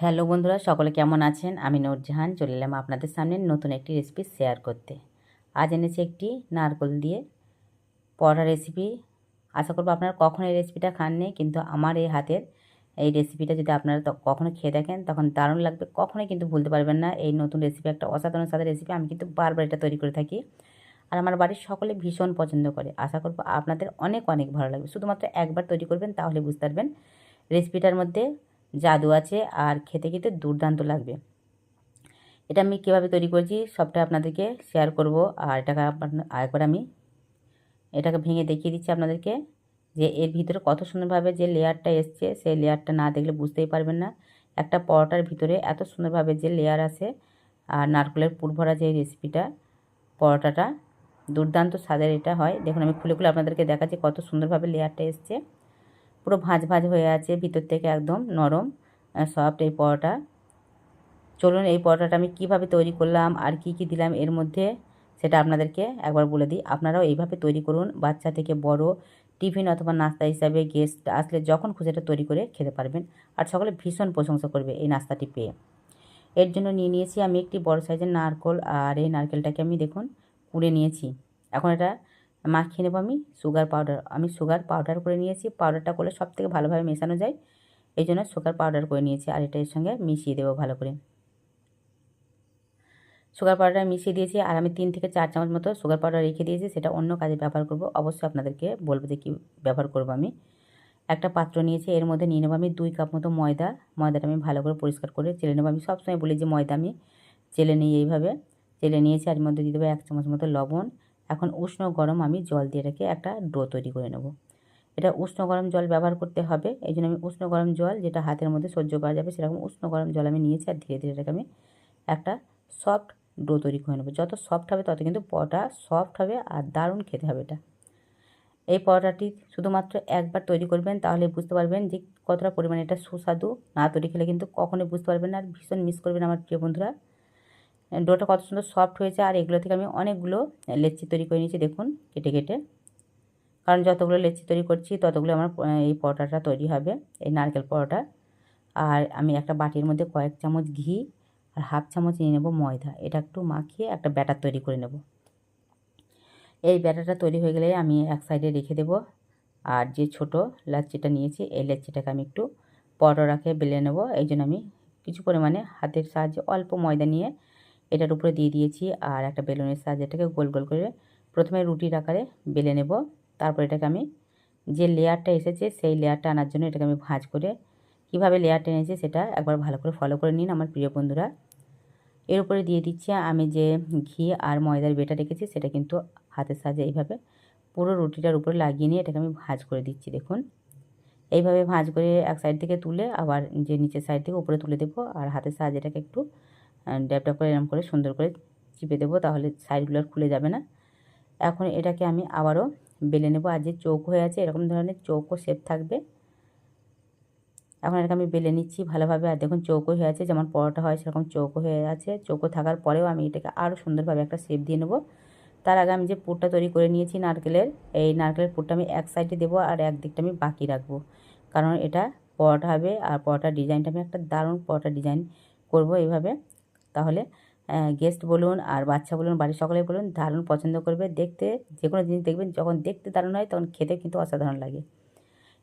Hello বন্ধুরা, সকলে কেমন আছেন? আমি নূরজাহান, চলে এলাম আপনাদের সামনে নতুন একটি রেসিপি শেয়ার করতে। আজ এনেছি একটি নারকল দিয়ে পরোটা রেসিপি আশা করব আপনারা কখনো এই রেসিপিটা খাননি, কিন্তু আমার এই হাতের এই রেসিপিটা যদি আপনারা কখনো খেয়ে দেখেন, তখন দারুণ লাগবে। কখনোই কিন্তু ভুলতে পারবেন না, এই নতুন রেসিপি একটা অসাধারণ সাথে রেসিপি আমি কিন্তু বারবার এটা তৈরি করে থাকি। আর আমার বাড়ির সকলে ভীষণ পছন্দ করে। আশা করব আপনাদের অনেক অনেক ভালো লাগবে। শুধুমাত্র একবার তৈরি করবেন, তাহলে বুঝতে পারবেন রেসিপিটার মধ্যে জাদু আছে আর খেতে খেতে দুর্দান্ত লাগবে। এটা আমি কীভাবে তৈরি করেছি সবটা আপনাদেরকে শেয়ার করব আর এটাকে আপনার আরেকবার আমি এটাকে ভেঙে দেখিয়ে দিচ্ছি আপনাদেরকে যে এর ভিতরে কত সুন্দরভাবে যে লেয়ারটা এসছে, সেই লেয়ারটা না দেখলে বুঝতেই পারবেন না। একটা পরোটার ভিতরে এত সুন্দরভাবে যে লেয়ার আছে আর নারকেলের পুরভরা যে রেসিপিটা পরোটাটা, দুর্দান্ত স্বাদের এটা হয়। দেখুন, আমি খুলে খুলে আপনাদেরকে দেখাচ্ছি কত সুন্দরভাবে লেয়ারটা এসছে। পুরো ভাঁজ ভাঁজ হয়ে আছে, ভিতর থেকে একদম নরম সফট এই পরোটা। চলুন এই পরোটাটা আমি কীভাবে তৈরি করলাম আর কি কি দিলাম এর মধ্যে সেটা আপনাদেরকে একবার বলে দিই। আপনারাও এইভাবে তৈরি করুন, বাচ্চা থেকে বড়, টিফিন অথবা নাস্তা হিসাবে গেস্ট আসলে যখন খুশি এটা তৈরি করে খেতে পারবেন। আর সকলে ভীষণ প্রশংসা করবে এই নাস্তাটি পেয়ে। এর জন্য নিয়ে নিয়েছি আমি একটি বড় সাইজের নারকল, আর এই নারকেলটাকে আমি দেখুন কুড়ে নিয়েছি। এখন এটা মাখিয়ে নেব আমি সুগার পাউডার আমি সুগার পাউডার করে নিয়েছি। পাউডারটা করলে সব থেকে ভালোভাবে মেশানো যায়। এই জন্য সুগার পাউডার করে নিয়েছি আর এটা এর সঙ্গে মিশিয়ে দেবো ভালো করে। সুগার পাউডার মিশিয়ে দিয়েছি আর আমি তিন থেকে চার চামচ মতো সুগার পাউডার রেখে দিয়েছি, সেটা অন্য কাজে ব্যবহার করব। অবশ্যই আপনাদেরকে বলব যে কী ব্যবহার করব আমি। একটা পাত্র নিয়েছি, এর মধ্যে নিয়ে নেব আমি দুই কাপ মতো ময়দা। ময়দাটা আমি ভালো করে পরিষ্কার করে চেলে নেব। আমি সবসময় বলি যে ময়দা আমি চেলে নিই এইভাবে। চেলে নিয়েছি, আর মধ্যে দিয়ে দেবো এক চামচ মতো লবণ। এখন উষ্ণ গরম আমি জল দিয়ে রেখে একটা ডো তৈরি করে নেব। এটা উষ্ণ গরম জল ব্যবহার করতে হবে এই জন্য আমি উষ্ণ গরম জল যেটা হাতের মধ্যে সহ্য করা যাবে সেরকম উষ্ণ গরম জল আমি নিয়েছি আর ধীরে ধীরে আমি একটা সফট ডো তৈরি করে নেব। যত সফট হবে তত কিন্তু পরোটা সফট হবে আর দারুণ খেতে হবে এটা। এই পরোটাটি শুধুমাত্র একবার তৈরি করবেন তাহলে বুঝতে পারবেন যে কতটা পরিমাণে এটা সুস্বাদু। না তৈরি খেলে কিন্তু কখনোই বুঝতে পারবেন না আর ভীষণ মিস করবেন আমার প্রিয় বন্ধুরা। ডোটা কত সুন্দর সফট হয়েছে, আর এগুলো থেকে আমি অনেকগুলো লেচি তৈরি করে নিয়েছি, দেখুন, কেটে কেটে। কারণ যতগুলো লেচি তৈরি করছি, ততগুলো আমার এই পরোটাটা তৈরি হবে, এই নারকেল পরোটা। আর আমি একটা বাটির মধ্যে কয়েক চামচ ঘি আর হাফ চামচ নিয়ে নেব ময়দা, এটা একটু মাখিয়ে একটা ব্যাটার তৈরি করে নেব। এই ব্যাটারটা তৈরি হয়ে গেলে আমি এক সাইডে রেখে দেব, আর যে ছোট লাচ্ছিটা নিয়েছি, এই লাচ্ছিটাকে আমি একটু পরোটাকে বেলে নেব। এই জন্য আমি কিছু পরিমাণে হাতের সাহায্যে অল্প ময়দা নিয়ে এটার উপরে দিয়ে দিয়েছি আর একটা বেলুনের সাহায্যে এটাকে গোল গোল করে প্রথমে রুটির আকারে বেলে নেব। তারপর এটাকে আমি যে লেয়ারটা এসেছে সেই লেয়ারটা আনার জন্য এটাকে আমি ভাঁজ করে কীভাবে লেয়ারটা এনেছি সেটা একবার ভালো করে ফলো করে নিন আমার প্রিয় বন্ধুরা। এর উপরে দিয়ে দিচ্ছি আমি যে ঘি আর ময়দার বেটা রেখেছি সেটা কিন্তু হাতের সাহায্যে এইভাবে পুরো রুটিটার উপরে লাগিয়ে নিয়ে এটাকে আমি ভাঁজ করে দিচ্ছি দেখুন। এইভাবে ভাঁজ করে এক সাইড থেকে তুলে আবার যে নিচের সাইড থেকে উপরে তুলে দেবো আর হাতের সাহায্যে এটাকে একটু ড্যাপ ড্যাপ করে এরম করে সুন্দর করে চিপে দেবো, তাহলে সাইডগুলো আর খুলে যাবে না। এখন এটাকে আমি আবারও বেলে নেব। আর যে চৌকো হয়ে আছে, এরকম ধরনের চৌকো শেপ থাকবে। এখন এটাকে আমি বেলে নিচ্ছি ভালোভাবে। আর দেখুন চৌকো হয়ে আছে, যেমন পরোটা হয় সেরকম চৌকো হয়ে আছে। চৌকো থাকার পরেও আমি এটাকে আরও সুন্দরভাবে একটা শেপ দিয়ে নেব। তার আগে আমি যে পুরটা তৈরি করে নিয়েছি নারকেলের, এই নারকেলের পুরটা আমি এক সাইডে দেবো আর এক দিকটা আমি বাকি রাখব। কারণ এটা পরোটা হবে, আর পরোটার ডিজাইনটা আমি একটা দারুণ পরোটা ডিজাইন করব এইভাবে। তাহলে গেস্ট বলুন আর বাচ্চা বলুন, বাড়ির সকলে বলুন, দারুণ পছন্দ করবে। দেখতে যে কোনো জিনিস দেখবেন, যখন দেখতে দারুণ হয়, তখন খেতে কিন্তু অসাধারণ লাগে।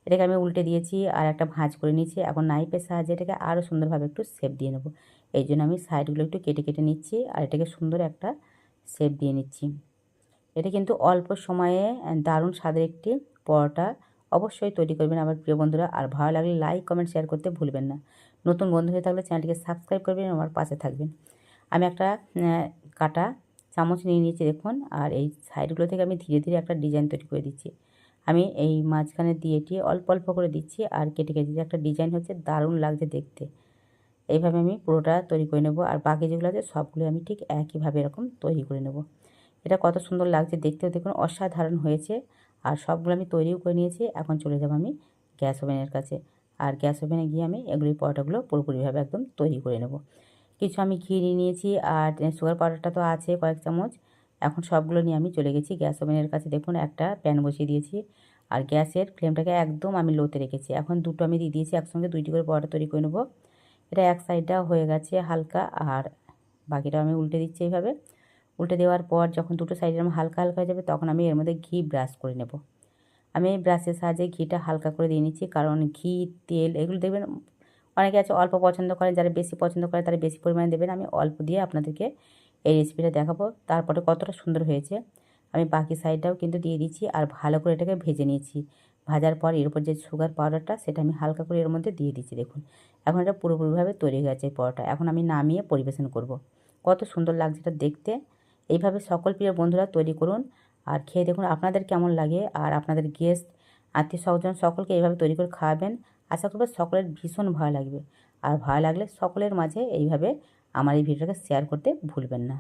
এটাকে আমি উল্টে দিয়েছি আর একটা ভাঁজ করে নিয়েছি। এখন নাইফের সাহায্যে এটাকে আরও সুন্দরভাবে একটু শেপ দিয়ে নেব। এই জন্য আমি সাইডগুলো একটু কেটে কেটে নিচ্ছি আর এটাকে সুন্দর একটা শেপ দিয়ে নিচ্ছি। এটা কিন্তু অল্প সময়ে দারুণ স্বাদের একটি পরোটা অবশ্যই তৈরি করবেন আমার প্রিয় বন্ধুরা। আর ভালো লাগলে লাইক কমেন্ট শেয়ার করতে ভুলবেন না। নতুন বন্ধু হয়ে থাকলে চ্যানেলটিকে সাবস্ক্রাইব করবেন, আমার পাশে থাকবেন। আমি একটা কাটা চামচ নিয়ে নিয়েছি, দেখুন, আর এই সাইডগুলো থেকে আমি ধীরে ধীরে একটা ডিজাইন তৈরি করে দিচ্ছি। আমি এই মাঝখানে দিয়ে টিয়ে অল্প অল্প করে দিচ্ছি, আর কেটে কেটে দিচ্ছি একটা ডিজাইন হচ্ছে দারুণ লাগছে দেখতে। এইভাবে আমি পুরোটা তৈরি করে নেব, আর বাকি যেগুলো আছে সবগুলো আমি ঠিক একইভাবে এরকম তৈরি করে নেব। এটা কত সুন্দর লাগছে দেখতেও দেখুন, অসাধারণ হয়েছে, আর সবগুলো আমি তৈরিও করে নিয়েছি, এখন চলে যাব আমি গ্যাস ওভেনের কাছে। আর গ্যাস ওভেনে গিয়ে আমি এগুলি পরোটাগুলো পুরোপুরিভাবে একদম তৈরি করে নেব। কিছু আমি ঘি নিয়ে নিয়েছি আর সুগার পাউডারটা তো আছে কয়েক চামচ। এখন সবগুলো নিয়ে আমি চলে গেছি গ্যাস ওভেনের কাছে। দেখুন, একটা প্যান বসিয়ে দিয়েছি আর গ্যাসের ফ্লেমটাকে একদম আমি লোতে রেখেছি। এখন দুটো আমি দিয়ে দিয়েছি, একসঙ্গে দুইটি করে পরোটা তৈরি করে নেব। এটা এক সাইডটা হয়ে গেছে হালকা আর বাকিটা আমি উল্টে দিচ্ছি এইভাবে। উল্টে দেওয়ার পর যখন দুটো সাইডে আমার হালকা হালকা হয়ে যাবে, তখন আমি এর মধ্যে ঘি ব্রাশ করে নেব। আমি ব্রাশের সাহায্যে ঘিটা হালকা করে দিয়ে নিচ্ছি, কারণ ঘি, তেল, এগুলো দেখবেন অনেকে আছে অল্প পছন্দ করে, যারা বেশি পছন্দ করে তারা বেশি পরিমাণে দেবেন। আমি অল্প দিয়ে আপনাদেরকে এই রেসিপিটা দেখাবো। তারপরে কতটা সুন্দর হয়েছে, আমি বাকি সাইডটাও কিন্তু দিয়ে দিচ্ছি আর ভালো করে এটাকে ভেজে নিয়েছি ভাজার পর এর উপর যে সুগার পাউডারটা সেটা আমি হালকা করে এর মধ্যে দিয়ে দিচ্ছি, দেখুন। এখন এটা পুরোপুরিভাবে তৈরি হয়ে গেছে এই পরোটা। এখন আমি নামিয়ে পরিবেশন করব। কত সুন্দর লাগছে এটা দেখতে। এইভাবে সকল প্রিয় বন্ধুরা তৈরি করুন। আর খেয়ে দেখুন আপনাদের কেমন লাগে আর আপনাদের গেস্ট আত্মীয় স্বজন সকলকে এইভাবে তৈরি করে খাওয়াবেন। আশা করব সকলের ভীষণ ভালো লাগবে। আর ভালো লাগলে সকলের মাঝে এইভাবে আমার এই ভিডিওটাকে শেয়ার করতে ভুলবেন না।